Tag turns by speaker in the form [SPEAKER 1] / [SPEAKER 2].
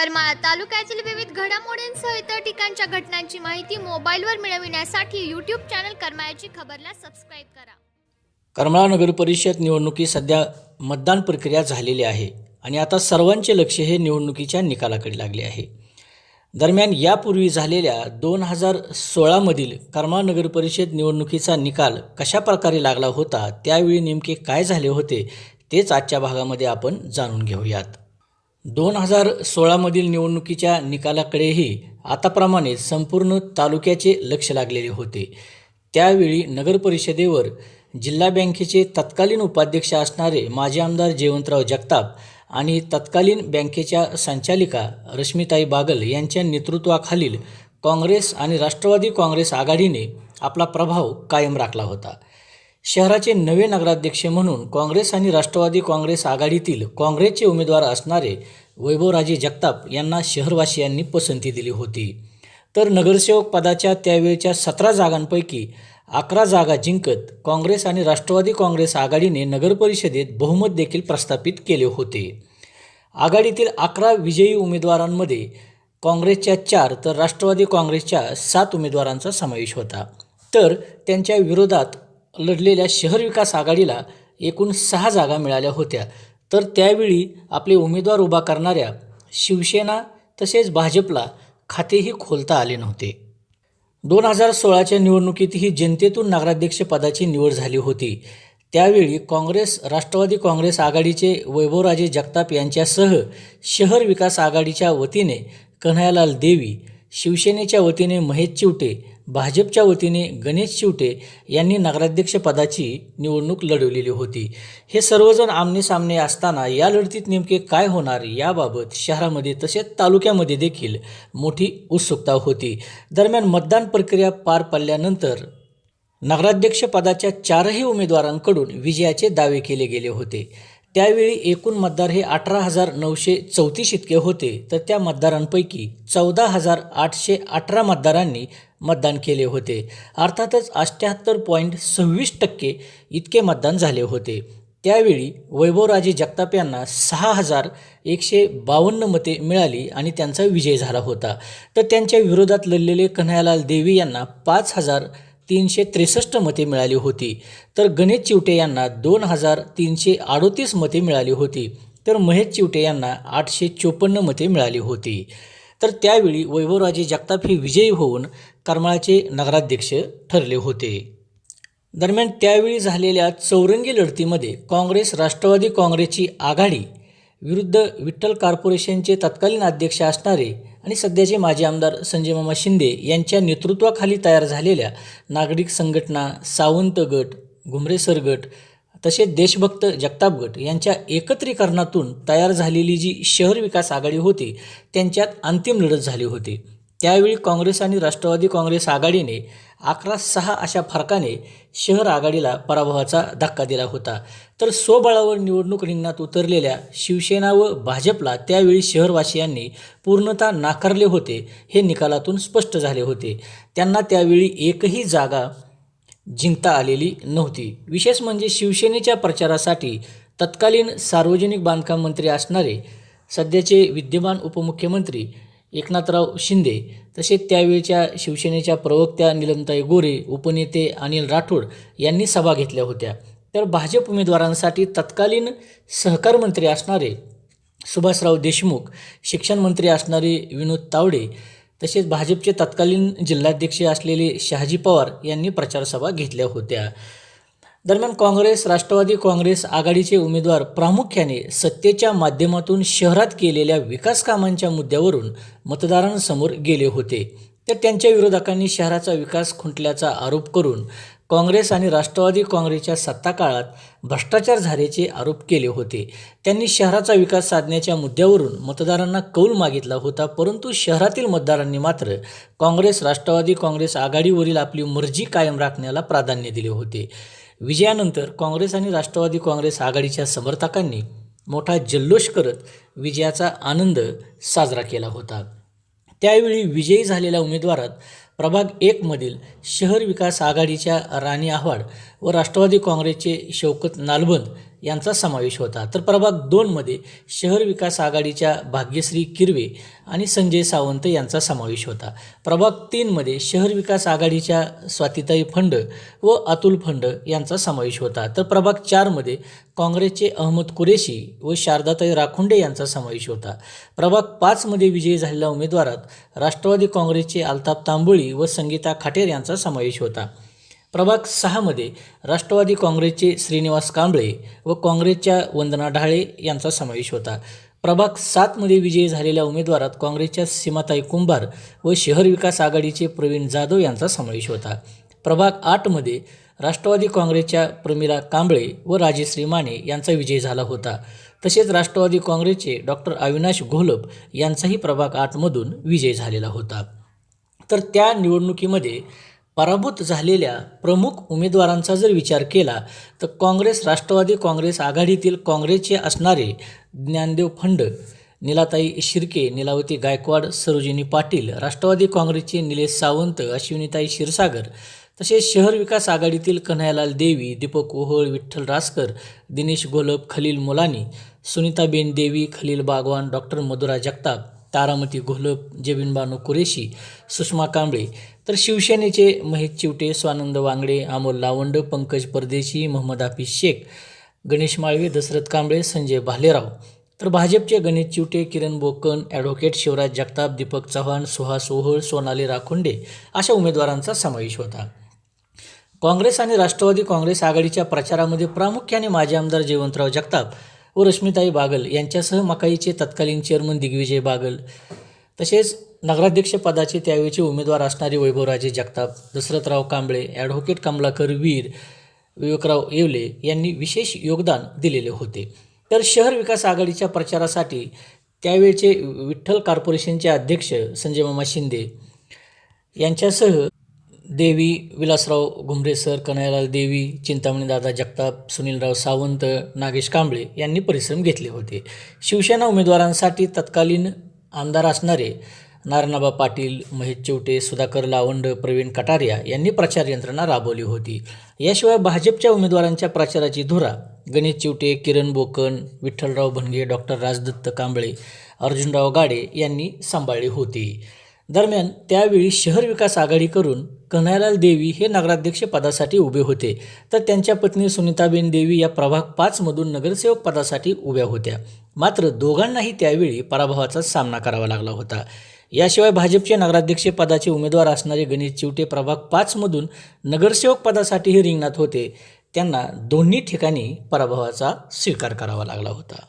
[SPEAKER 1] करमाळा तालुक्यातील विविध घडामोडींसह इतर ठिकाणच्या घटनांची माहिती मोबाईलवर मिळविण्यासाठी यूट्यूब चॅनल करमाळ्याची खबरला सबस्क्राईब करा.
[SPEAKER 2] करमाळा नगर परिषद निवडणुकी सध्या मतदान प्रक्रिया झालेली आहे आणि आता सर्वांचे लक्ष हे निवडणुकीच्या निकालाकडे लागले आहे. दरम्यान यापूर्वी झालेल्या दोन हजार सोळामधील करमाळा नगर परिषद निवडणुकीचा निकाल कशा प्रकारे लागला होता त्यावेळी नेमके काय झाले होते तेच आजच्या भागामध्ये आपण जाणून घेऊयात. दोन हजार सोळामधील निवडणुकीच्या निकालाकडेही आताप्रमाणे संपूर्ण तालुक्याचे लक्ष लागलेले होते. त्यावेळी नगरपरिषदेवर जिल्हा बँकेचे तत्कालीन उपाध्यक्ष असणारे माजी आमदार जयवंतराव जगताप आणि तत्कालीन बँकेच्या संचालिका रश्मिताई बागल यांच्या नेतृत्वाखालील काँग्रेस आणि राष्ट्रवादी काँग्रेस आघाडीने आपला प्रभाव कायम राखला होता. शहराचे नवे नगराध्यक्ष म्हणून काँग्रेस आणि राष्ट्रवादी काँग्रेस आघाडीतील काँग्रेसचे उमेदवार असणारे वैभवराजे जगताप यांना शहरवासियांनी पसंती दिली होती. तर नगरसेवक पदाच्या त्यावेळच्या सतरा जागांपैकी अकरा जागा जिंकत काँग्रेस आणि राष्ट्रवादी काँग्रेस आघाडीने नगरपरिषदेत बहुमत देखील प्रस्थापित केले होते. आघाडीतील अकरा विजयी उमेदवारांमध्ये काँग्रेसच्या चार तर राष्ट्रवादी काँग्रेसच्या सात उमेदवारांचा समावेश होता. तर त्यांच्या विरोधात लढलेल्या शहर विकास आघाडीला एकूण सहा जागा मिळाल्या होत्या. तर त्यावेळी आपले उमेदवार उभा करणाऱ्या शिवसेना तसेच भाजपला खातेही खोलता आले नव्हते. दोन हजार सोळाच्या निवडणुकीतही जनतेतून नगराध्यक्षपदाची निवड झाली होती. त्यावेळी काँग्रेस राष्ट्रवादी काँग्रेस आघाडीचे वैभवराजे जगताप यांच्यासह शहर विकास आघाडीच्या वतीने कन्हैयालाल देवी शिवसेनेच्या वतीने महेश चिवटे भाजपच्या वतीने गणेश शिवटे यांनी नगराध्यक्षपदाची निवडणूक लढवलेली होती. हे सर्वजण आमनेसामने असताना या लढतीत नेमके काय होणार याबाबत शहरामध्ये तसेच तालुक्यामध्ये देखील मोठी उत्सुकता होती. दरम्यान मतदान प्रक्रिया पार पडल्यानंतर नगराध्यक्षपदाच्या चारही उमेदवारांकडून विजयाचे दावे केले गेले होते. त्यावेळी एकूण मतदार हे अठरा हजार नऊशे चौतीस इतके होते. तर त्या मतदारांपैकी चौदा हजार आठशे अठरा मतदारांनी मतदान केले होते. अर्थातच अठ्ठ्याहत्तर पॉईंट सव्वीस टक्के इतके मतदान झाले होते. त्यावेळी वैभवराजे जगताप यांना सहा हजार एकशे बावन्न मते मिळाली आणि त्यांचा विजय झाला होता. तर त्यांच्या विरोधात लढलेले कन्हैयालाल देवी यांना पाच हजार तीनशे त्रेसष्ट मते मिळाली होती. तर गणेश चिवटे यांना दोन हजार तीनशे अडोतीस मते मिळाली होती. तर महेश चिवटे यांना आठशे चोपन्न मते मिळाली होती. तर त्यावेळी वैभवराजे जगताप हे विजयी होऊन करमाळाचे नगराध्यक्ष ठरले होते. दरम्यान त्यावेळी झालेल्या चौरंगी लढतीमध्ये काँग्रेस राष्ट्रवादी काँग्रेसची आघाडी विरुद्ध विठ्ठल कॉर्पोरेशनचे तत्कालीन अध्यक्ष असणारे आणि सध्याचे माजी आमदार संजय मामा शिंदे यांच्या नेतृत्वाखाली तयार झालेल्या नागरिक संघटना सावंत गट घुमरेसर गट तसेच देशभक्त जगताप गट यांच्या एकत्रीकरणातून तयार झालेली जी शहर विकास आघाडी होती त्यांच्यात अंतिम लढत झाली होती. त्यावेळी काँग्रेस आणि राष्ट्रवादी काँग्रेस आघाडीने अकरा सहा अशा फरकाने शहर आघाडीला पराभवाचा धक्का दिला होता. तर स्वबळावर निवडणूक रिंगणात उतरलेल्या शिवसेना व भाजपला त्यावेळी शहरवासियांनी पूर्णतः नाकारले होते हे निकालातून स्पष्ट झाले होते. त्यांना त्यावेळी एकही जागा जिंकता आलेली नव्हती. विशेष म्हणजे शिवसेनेच्या प्रचारासाठी तत्कालीन सार्वजनिक बांधकाम मंत्री असणारे सध्याचे विद्यमान उपमुख्यमंत्री एकनाथराव शिंदे तसेच त्यावेळच्या शिवसेनेच्या प्रवक्त्या निलमताई गोरे उपनेते अनिल राठोड यांनी सभा घेतल्या होत्या. तर भाजप उमेदवारांसाठी तत्कालीन सहकार मंत्री असणारे सुभाषराव देशमुख शिक्षण मंत्री असणारे विनोद तावडे तसेच भाजपचे तत्कालीन जिल्हाध्यक्ष असलेले शहाजी पवार यांनी प्रचारसभा घेतल्या होत्या. दरम्यान काँग्रेस राष्ट्रवादी काँग्रेस आघाडीचे उमेदवार प्रामुख्याने सत्तेच्या माध्यमातून शहरात केलेल्या विकास कामांच्या मुद्द्यावरून मतदारांसमोर गेले होते. तर त्यांच्या विरोधकांनी शहराचा विकास खुंटल्याचा आरोप करून काँग्रेस आणि राष्ट्रवादी काँग्रेसच्या सत्ता काळात भ्रष्टाचार झाल्याचे आरोप केले होते. त्यांनी शहराचा विकास साधण्याच्या मुद्द्यावरून मतदारांना कौल मागितला होता परंतु शहरातील मतदारांनी मात्र काँग्रेस राष्ट्रवादी काँग्रेस आघाडीवरील आपली मर्जी कायम राखण्याला प्राधान्य दिले होते. विजयानंतर काँग्रेस आणि राष्ट्रवादी काँग्रेस आघाडीच्या समर्थकांनी मोठा जल्लोष करत विजयाचा आनंद साजरा केला होता. त्यावेळी विजयी झालेल्या उमेदवारात प्रभाग एकमधील शहर विकास आघाडीच्या राणी आव्हाड व राष्ट्रवादी काँग्रेसचे शौकत नालबंद यांचा समावेश होता. तर प्रभाग दोनमध्ये शहर विकास आघाडीच्या भाग्यश्री किरवे आणि संजय सावंत यांचा समावेश होता. प्रभाग तीनमध्ये शहर विकास आघाडीच्या स्वातिताई फंड व अतुल फंड यांचा समावेश होता. तर प्रभाग चारमध्ये काँग्रेसचे अहमद कुरेशी व शारदाताई राखुंडे यांचा समावेश होता. प्रभाग पाचमध्ये विजयी झालेल्या उमेदवारात राष्ट्रवादी काँग्रेसचे अल्ताप तांबोळी व संगीता खाटेर यांचा समावेश होता. प्रभाग सहामध्ये राष्ट्रवादी काँग्रेसचे श्रीनिवास कांबळे व काँग्रेसच्या वंदना ढाळे यांचा समावेश होता. प्रभाग सातमध्ये विजयी झालेल्या उमेदवारात काँग्रेसच्या सीमाताई कुंभार व शहर विकास आघाडीचे प्रवीण जाधव यांचा समावेश होता. प्रभाग आठमध्ये राष्ट्रवादी काँग्रेसच्या प्रमिला कांबळे व राजेश्री माने यांचा विजय झाला होता. तसेच राष्ट्रवादी काँग्रेसचे डॉक्टर अविनाश घोलप यांचाही प्रभाग आठमधून विजय झालेला होता. तर त्या निवडणुकीमध्ये पराभूत झालेल्या प्रमुख उमेदवारांचा जर विचार केला तर काँग्रेस राष्ट्रवादी काँग्रेस आघाडीतील काँग्रेसचे असणारे ज्ञानदेव फंड निलाताई शिर्के निलावती गायकवाड सरोजिनी पाटील राष्ट्रवादी काँग्रेसचे निलेश सावंत अश्विनीताई क्षीरसागर तसेच शहर विकास आघाडीतील कन्हैयालाल देवी दीपक ओहोळ विठ्ठल रासकर दिनेश घोलप खलील मोलानी सुनीताबेन देवी खलील बागवान डॉक्टर मधुरा जगताप तारामती घोलप जबीन बानू कुरेशी सुषमा कांबळे. तर शिवसेनेचे महेश चिवटे स्वानंद वांगडे अमोल लावंड पंकज परदेशी मोहम्मद हाफिज शेख गणेश माळवे दशरथ कांबळे संजय भालेराव. तर भाजपचे गणेश चिवटे किरण बोकन ॲडव्होकेट शिवराज जगताप दीपक चव्हाण सुहास ओहळ सोनाली राखुंडे अशा उमेदवारांचा समावेश होता. काँग्रेस आणि राष्ट्रवादी काँग्रेस आघाडीच्या प्रचारामध्ये प्रामुख्याने माजी आमदार जयवंतराव जगताप व रश्मिताई बागल यांच्यासह मकाईचे तत्कालीन चेअरमन दिग्विजय बागल तसेच नगराध्यक्ष पदाचे त्यावेळचे उमेदवार असणारे वैभवराजे जगताप दशरथराव कांबळे ॲडव्होकेट कमलाकर वीर विवेकराव येवले यांनी विशेष योगदान दिलेले होते. तर शहर विकास आघाडीच्या प्रचारासाठी त्यावेळचे विठ्ठल कॉर्पोरेशनचे अध्यक्ष संजय मामा शिंदे यांच्यासह देवी विलासराव घुमरे सर कन्हैयालाल देवी चिंतामणी दादा जगताप सुनीलराव सावंत नागेश कांबळे यांनी परिश्रम घेतले होते. शिवसेना उमेदवारांसाठी तत्कालीन आमदार असणारे नारायणाबा पाटील महेश चिवटे सुधाकर लावंड प्रवीण कटारिया यांनी प्रचार यंत्रणा राबवली होती. याशिवाय भाजपच्या उमेदवारांच्या प्रचाराची धुरा गणेश चिवटे किरण बोकन विठ्ठलराव भनगे डॉक्टर राजदत्त कांबळे अर्जुनराव गाडे यांनी सांभाळली होती. दरम्यान त्यावेळी शहर विकास आघाडी करून कन्हैयालाल देवी हे नगराध्यक्ष पदासाठी उभे होते. तर त्यांच्या पत्नी सुनीताबेन देवी या प्रभाग पाचमधून नगरसेवक पदासाठी उभ्या होत्या. मात्र दोघांनाही त्यावेळी पराभवाचा सामना करावा लागला होता. याशिवाय भाजपचे नगराध्यक्ष पदाचे उमेदवार असणारे गणेश चिवटे प्रभाग पाचमधून नगरसेवक पदासाठीही रिंगणात होते. त्यांना दोन्ही ठिकाणी पराभवाचा स्वीकार करावा लागला होता.